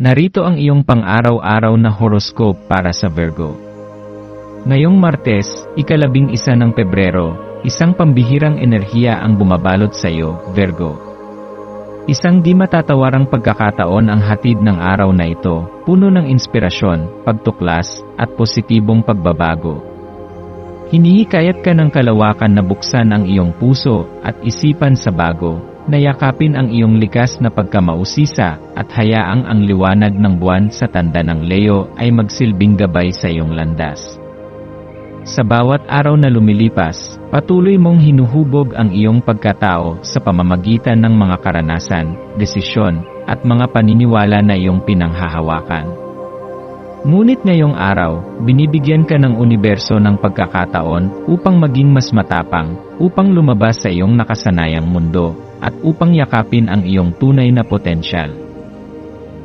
Narito ang iyong pang-araw-araw na horoscope para sa Virgo. Ngayong Martes, ikalabing isa ng Pebrero, isang pambihirang enerhiya ang bumabalot sa iyo, Virgo. Isang di matatawarang pagkakataon ang hatid ng araw na ito, puno ng inspirasyon, pagtuklas, at positibong pagbabago. Hinihikayat ka ng kalawakan na buksan ang iyong puso at isipan sa bago, Nayakapin ang iyong likas na pagkamausisa at hayaang ang liwanag ng buwan sa tanda ng Leo ay magsilbing gabay sa iyong landas. Sa bawat araw na lumilipas, patuloy mong hinuhubog ang iyong pagkatao sa pamamagitan ng mga karanasan, desisyon, at mga paniniwala na iyong pinanghahawakan. Ngunit ngayong araw, binibigyan ka ng universo ng pagkakataon upang maging mas matapang, upang lumabas sa iyong nakasanayang mundo, at upang yakapin ang iyong tunay na potensyal.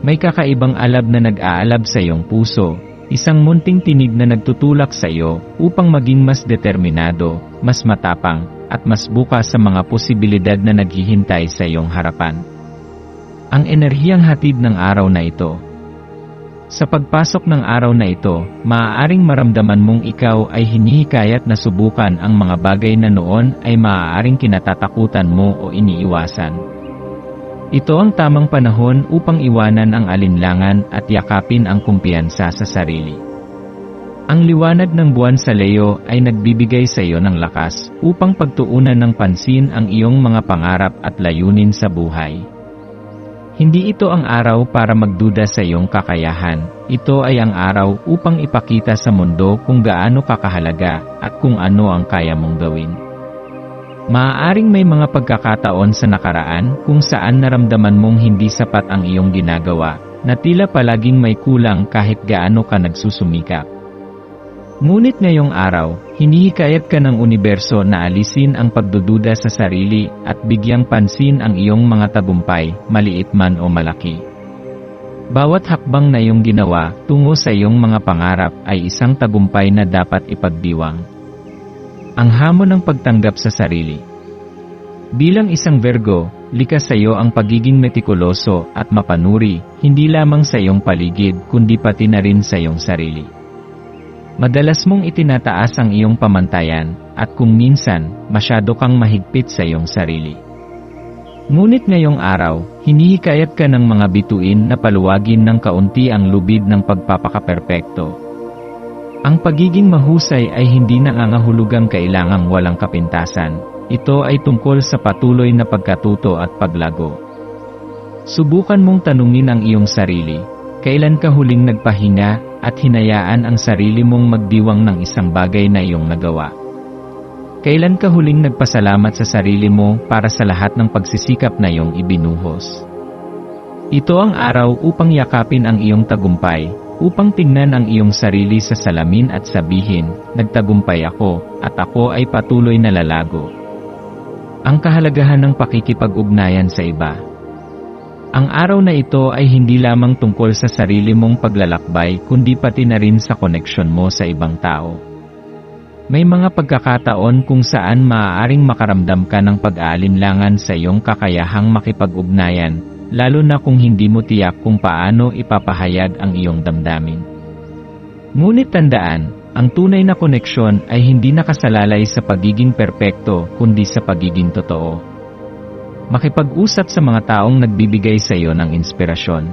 May kakaibang alab na nag-aalab sa iyong puso, isang munting tinig na nagtutulak sa iyo upang maging mas determinado, mas matapang, at mas bukas sa mga posibilidad na naghihintay sa iyong harapan. Ang enerhiyang hatid ng araw na ito, sa pagpasok ng araw na ito, maaaring maramdaman mong ikaw ay hinihikayat na subukan ang mga bagay na noon ay maaaring kinatatakutan mo o iniiwasan. Ito ang tamang panahon upang iwanan ang alinlangan at yakapin ang kumpiyansa sa sarili. Ang liwanag ng buwan sa Leo ay nagbibigay sa iyo ng lakas upang pagtuunan ng pansin ang iyong mga pangarap at layunin sa buhay. Hindi ito ang araw para magduda sa iyong kakayahan. Ito ay ang araw upang ipakita sa mundo kung gaano kakahalaga at kung ano ang kaya mong gawin. Maaaring may mga pagkakataon sa nakaraan kung saan naramdaman mong hindi sapat ang iyong ginagawa, na tila palaging may kulang kahit gaano ka nagsusumikap. Ngunit ngayong araw, hinihikayat ka ng universo na alisin ang pagdududa sa sarili at bigyang pansin ang iyong mga tagumpay, maliit man o malaki. Bawat hakbang na iyong ginawa tungo sa iyong mga pangarap ay isang tagumpay na dapat ipagdiwang. Ang hamon ng pagtanggap sa sarili. Bilang isang Virgo, likas sa iyo ang pagiging metikuloso at mapanuri, hindi lamang sa iyong paligid kundi pati na rin sa iyong sarili. Madalas mong itinataas ang iyong pamantayan, at kung minsan, masyado kang mahigpit sa iyong sarili. Ngunit ngayong araw, hinihikayat ka ng mga bituin na paluwagin ng kaunti ang lubid ng pagpapakaperpekto. Ang pagiging mahusay ay hindi nangangahulugang kailangang walang kapintasan. Ito ay tungkol sa patuloy na pagkatuto at paglago. Subukan mong tanungin ang iyong sarili, kailan ka huling nagpahinga at hinayaan ang sarili mong magdiwang ng isang bagay na iyong nagawa. Kailan ka huling nagpasalamat sa sarili mo para sa lahat ng pagsisikap na iyong ibinuhos? Ito ang araw upang yakapin ang iyong tagumpay, upang tingnan ang iyong sarili sa salamin at sabihin, nagtagumpay ako, at ako ay patuloy na lalago. Ang kahalagahan ng pakikipag-ugnayan sa iba. Ang araw na ito ay hindi lamang tungkol sa sarili mong paglalakbay kundi pati na rin sa koneksyon mo sa ibang tao. May mga pagkakataon kung saan maaaring makaramdam ka ng pag-aalinlangan sa iyong kakayahang makipag-ugnayan, lalo na kung hindi mo tiyak kung paano ipapahayag ang iyong damdamin. Ngunit tandaan, ang tunay na koneksyon ay hindi nakasalalay sa pagiging perpekto kundi sa pagiging totoo. Makipag-usap sa mga taong nagbibigay sa iyo ng inspirasyon.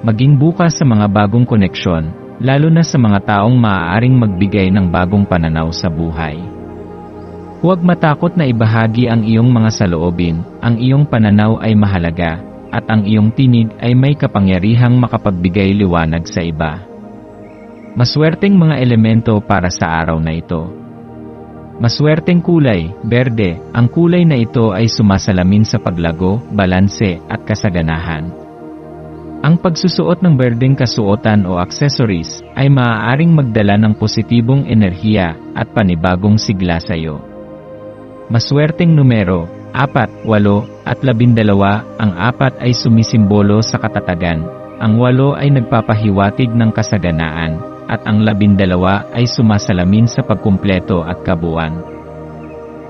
Maging bukas sa mga bagong koneksyon, lalo na sa mga taong maaaring magbigay ng bagong pananaw sa buhay. Huwag matakot na ibahagi ang iyong mga saloobin, ang iyong pananaw ay mahalaga, at ang iyong tinig ay may kapangyarihang makapagbigay liwanag sa iba. Maswerteng mga elemento para sa araw na ito. Maswerteng kulay, berde, ang kulay na ito ay sumasalamin sa paglago, balanse, at kasaganahan. Ang pagsusuot ng berdeng kasuotan o accessories ay maaaring magdala ng positibong enerhiya at panibagong sigla sa iyo. Maswerteng numero, 4, 8, at 12, ang 4 ay sumisimbolo sa katatagan, ang 8 ay nagpapahiwatig ng kasaganaan, at ang 12 ay sumasalamin sa pagkumpleto at kabuuan.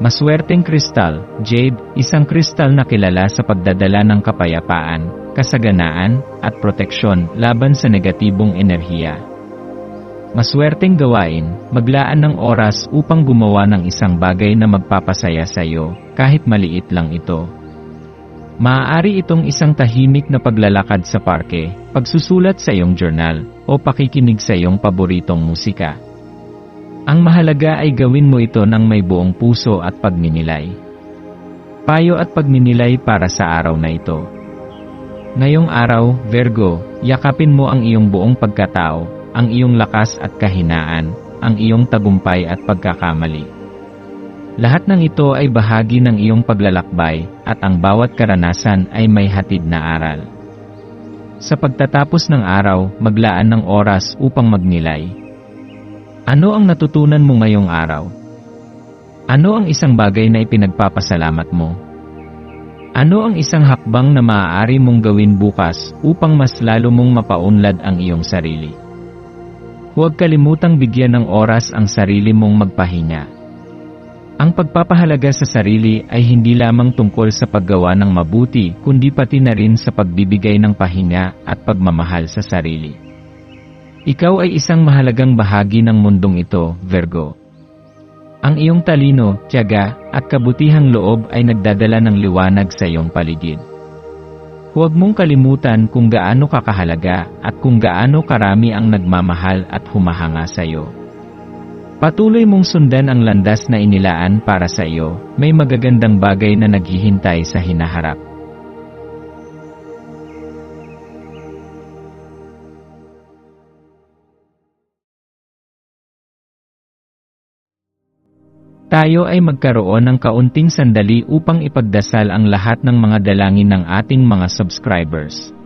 Maswerteng kristal, jade, isang kristal na kilala sa pagdadala ng kapayapaan, kasaganaan, at proteksyon laban sa negatibong enerhiya. Maswerteng gawain, maglaan ng oras upang gumawa ng isang bagay na magpapasaya sa iyo, kahit maliit lang ito. Maaari itong isang tahimik na paglalakad sa parke, pagsusulat sa iyong journal, o pakikinig sa iyong paboritong musika. Ang mahalaga ay gawin mo ito ng may buong puso at pagninilay. Payo at pagninilay para sa araw na ito. Ngayong araw, Virgo, yakapin mo ang iyong buong pagkatao, ang iyong lakas at kahinaan, ang iyong tagumpay at pagkakamali. Lahat ng ito ay bahagi ng iyong paglalakbay, at ang bawat karanasan ay may hatid na aral. Sa pagtatapos ng araw, maglaan ng oras upang magnilay. Ano ang natutunan mo ngayong araw? Ano ang isang bagay na ipinagpapasalamat mo? Ano ang isang hakbang na maaari mong gawin bukas upang mas lalo mong mapaunlad ang iyong sarili? Huwag kalimutang bigyan ng oras ang sarili mong magpahinga. Ang pagpapahalaga sa sarili ay hindi lamang tungkol sa paggawa ng mabuti kundi pati na rin sa pagbibigay ng pahinga at pagmamahal sa sarili. Ikaw ay isang mahalagang bahagi ng mundong ito, Virgo. Ang iyong talino, tiyaga, at kabutihang loob ay nagdadala ng liwanag sa iyong paligid. Huwag mong kalimutan kung gaano kakahalaga at kung gaano karami ang nagmamahal at humahanga sa iyo. Patuloy mong sundan ang landas na inilaan para sa iyo, may magagandang bagay na naghihintay sa hinaharap. Tayo ay magkaroon ng kaunting sandali upang ipagdasal ang lahat ng mga dalangin ng ating mga subscribers,